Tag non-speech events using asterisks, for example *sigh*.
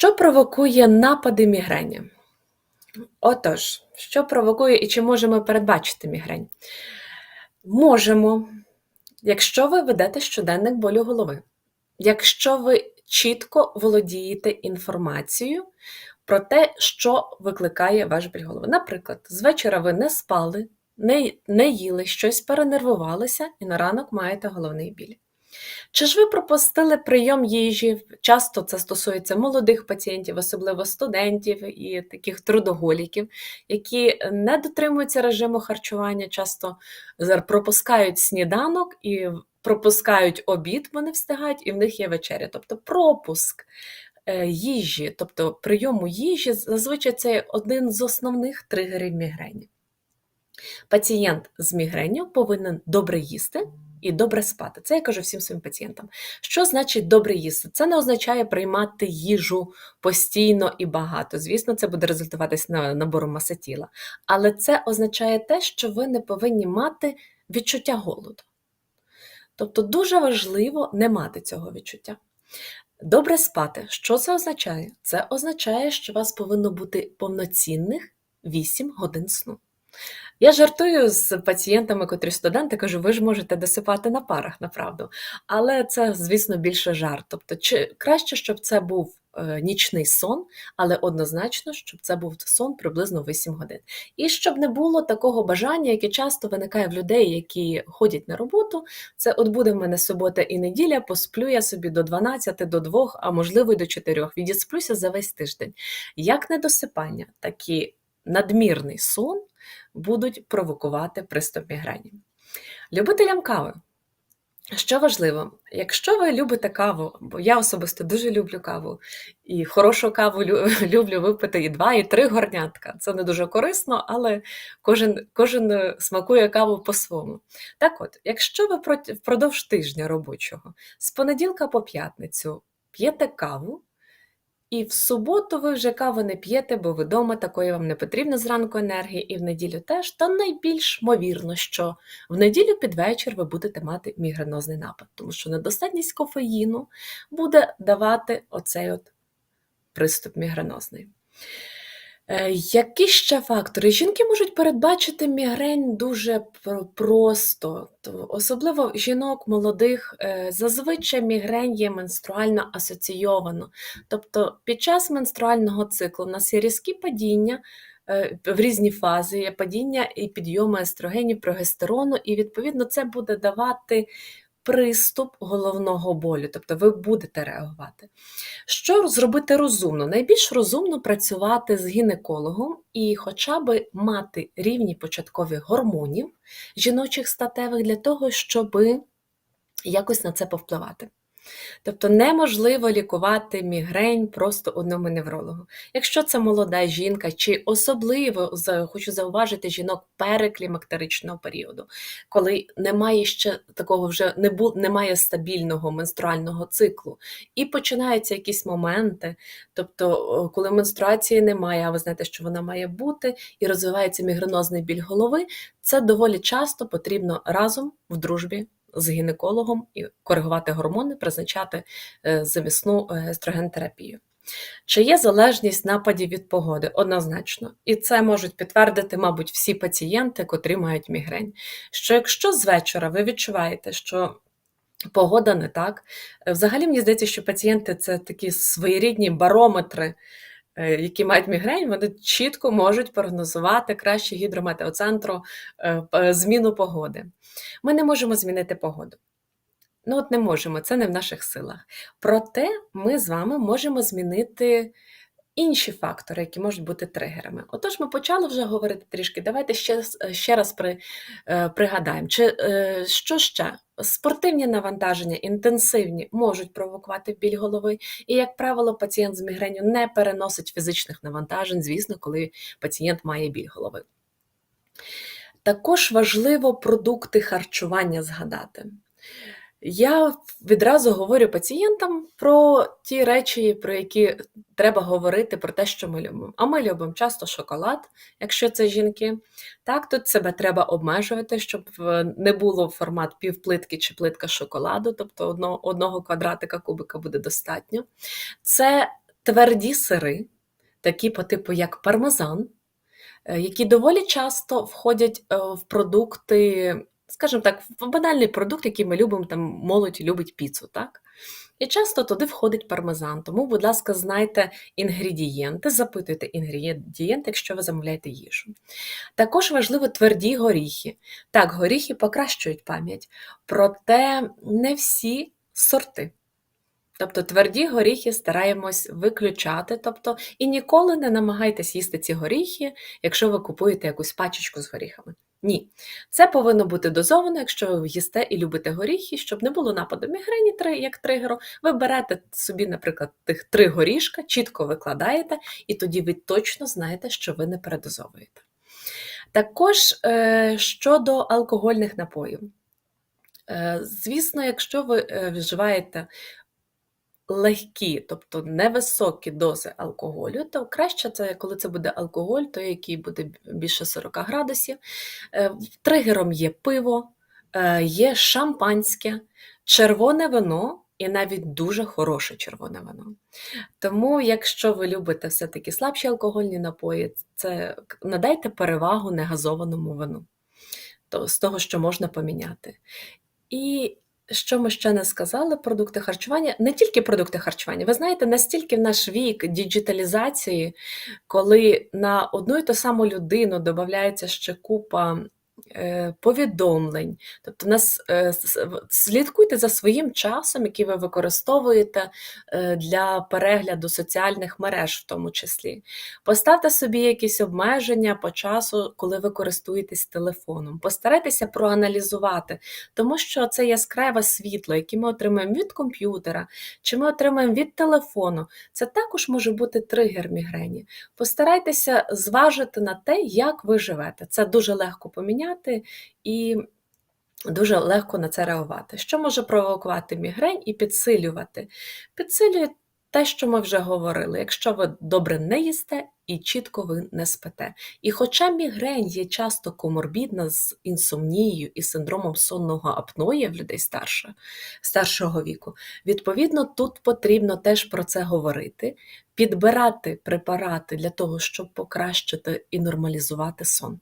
Що провокує напади мігрені? Отож, що провокує і чи можемо передбачити мігрень? Можемо, якщо ви ведете щоденник болю голови, якщо ви чітко володієте інформацією про те, що викликає ваш біль голови. Наприклад, з вечора ви не спали, не, не їли, щось перенервувалися, і на ранок маєте головний біль. Чи ж ви пропустили прийом їжі? Часто це стосується молодих пацієнтів, особливо студентів і таких трудоголіків, які не дотримуються режиму харчування, часто пропускають сніданок і пропускають обід, бо не встигають, і в них є вечеря. Тобто пропуск е, їжі, тобто прийому їжі, зазвичай це один з основних тригерів мігрені. Пацієнт з мігренью повинен добре їсти і добре спати. Це я кажу всім своїм пацієнтам. Що значить добре їсти? Це не означає приймати їжу постійно і багато. Звісно, це буде результуватись на набором маси тіла. Але це означає те, що ви не повинні мати відчуття голоду. Тобто дуже важливо не мати цього відчуття. Добре спати. Що це означає? Це означає, що у вас повинно бути повноцінних 8 годин сну. Я жартую з пацієнтами, котрі студенти, кажу, ви ж можете досипати на парах, направду. Але це, звісно, більше жарт. Тобто, чи краще, щоб це був е, нічний сон, але однозначно, щоб це був сон приблизно 8 годин. І щоб не було такого бажання, яке часто виникає в людей, які ходять на роботу. Це от буде в мене субота і неділя, посплю я собі до 12, до 2, а можливо й до 4. Відісплюся за весь тиждень. Як недосипання, так і надмірний сон будуть провокувати приступ мігрені. Любителям кави. Що важливо, якщо ви любите каву, бо я особисто дуже люблю каву, і хорошу каву *laughs* люблю випити і два, і три горнятка. Це не дуже корисно, але кожен кожен смакує каву по-своєму. Так от, якщо ви впродовж тижня робочого з понеділка по п'ятницю п'єте каву, і в суботу ви вже каву не п'єте, бо ви вдома такої вам не потрібно зранку енергії, і в неділю теж, то найбільш ймовірно, що в неділю під вечір ви будете мати мігренозний напад, тому що недостатність кофеїну буде давати оцей от приступ мігренозний. Е, які ще фактори? Жінки можуть передбачити мігрень дуже просто, особливо жінок молодих, е, зазвичай мігрень є менструально асоційовано. Тобто під час менструального циклу в нас є різкі падіння е, в різні фази, є падіння і підйоми естрогенів, прогестерону, і відповідно це буде давати приступ головного болю, тобто ви будете реагувати. Що зробити розумно? Найбільш розумно працювати з гінекологом і хоча б мати рівні початкові гормонів жіночих статевих для того, щоб якось на це повпливати. Тобто неможливо лікувати мігрень просто одному неврологу. Якщо це молода жінка, чи особливо хочу зауважити жінок переклімактеричного періоду, коли немає ще такого вже не бу, немає стабільного менструального циклу, і починаються якісь моменти, тобто, коли менструації немає, а ви знаєте, що вона має бути, і розвивається мігренозний біль голови, це доволі часто потрібно разом в дружбі з гінекологом і коригувати гормони, призначати е, замісну е, естрогентерапію. Чи є залежність нападів від погоди? Однозначно. І це можуть підтвердити, мабуть, всі пацієнти, котрі мають мігрень. Що якщо з вечора ви відчуваєте, що погода не так, е, взагалі мені здається, що пацієнти це такі своєрідні барометри. Е, які мають мігрень, вони чітко можуть прогнозувати краще гідрометеоцентру е, зміну погоди. Ми не можемо змінити погоду. Ну, от не можемо, це не в наших силах. Проте ми з вами можемо змінити інші фактори, які можуть бути тригерами. Отож, ми почали вже говорити трішки. Давайте ще ще раз при, е, пригадаємо, чи е, що ще? Спортивні навантаження, інтенсивні, можуть провокувати біль голови, і, як правило, пацієнт з мігренью не переносить фізичних навантажень, звісно, коли пацієнт має біль голови. Також важливо продукти харчування згадати. Я відразу говорю пацієнтам про ті речі, про які треба говорити, про те, що ми любимо. А ми любимо часто шоколад, якщо це жінки. Так, тут себе треба обмежувати, щоб не було формат півплитки чи плитка шоколаду, тобто одного, одного квадратика кубика буде достатньо. Це тверді сири, такі по типу як пармезан, е, які доволі часто входять е, в продукти, скажімо так, банальний продукт, який ми любимо, там молодь любить піцу, так? І часто туди входить пармезан. Тому, будь ласка, знайте інгредієнти, запитуйте інгредієнти, якщо ви замовляєте їжу. Також важливо тверді горіхи. Так, горіхи покращують пам'ять, проте не всі сорти. Тобто тверді горіхи стараємось виключати, тобто і ніколи не намагайтесь їсти ці горіхи, якщо ви купуєте якусь пачечку з горіхами. Ні, це повинно бути дозовано, якщо ви їсте і любите горіхи, щоб не було нападу мігрені як тригеру. Ви берете собі, наприклад, тих три горішка, чітко викладаєте, і тоді ви точно знаєте, що ви не передозовуєте. Також е, щодо алкогольних напоїв. Е, Звісно, якщо ви е, вживаєте легкі, тобто невисокі дози алкоголю, то краще це, коли це буде алкоголь, той, який буде більше 40 градусів. Е, Тригером є пиво, е, є шампанське, червоне вино і навіть дуже хороше червоне вино. Тому, якщо ви любите все-таки слабші алкогольні напої, це надайте перевагу негазованому вину, то, з того, що можна поміняти. І що ми ще не сказали, продукти харчування, не тільки продукти харчування. Ви знаєте, настільки в наш вік діджиталізації, коли на одну і ту саму людину додається ще купа повідомлень. Тобто, нас е, слідкуйте за своїм часом, який ви використовуєте е, для перегляду соціальних мереж, в тому числі. Поставте собі якісь обмеження по часу, коли ви користуєтесь телефоном. Постарайтеся проаналізувати, тому що це яскраве світло, яке ми отримаємо від комп'ютера, чи ми отримаємо від телефону. Це також може бути тригер мігрені. Постарайтеся зважити на те, як ви живете. Це дуже легко поміняти і дуже легко на це реагувати. Що може провокувати мігрень і підсилювати? Підсилює те, що ми вже говорили, якщо ви добре не їсте і чітко ви не спите. І хоча мігрень є часто коморбідна з інсомнією і синдромом сонного апної в людей старше, старшого віку, відповідно, тут потрібно теж про це говорити, підбирати препарати для того, щоб покращити і нормалізувати сон.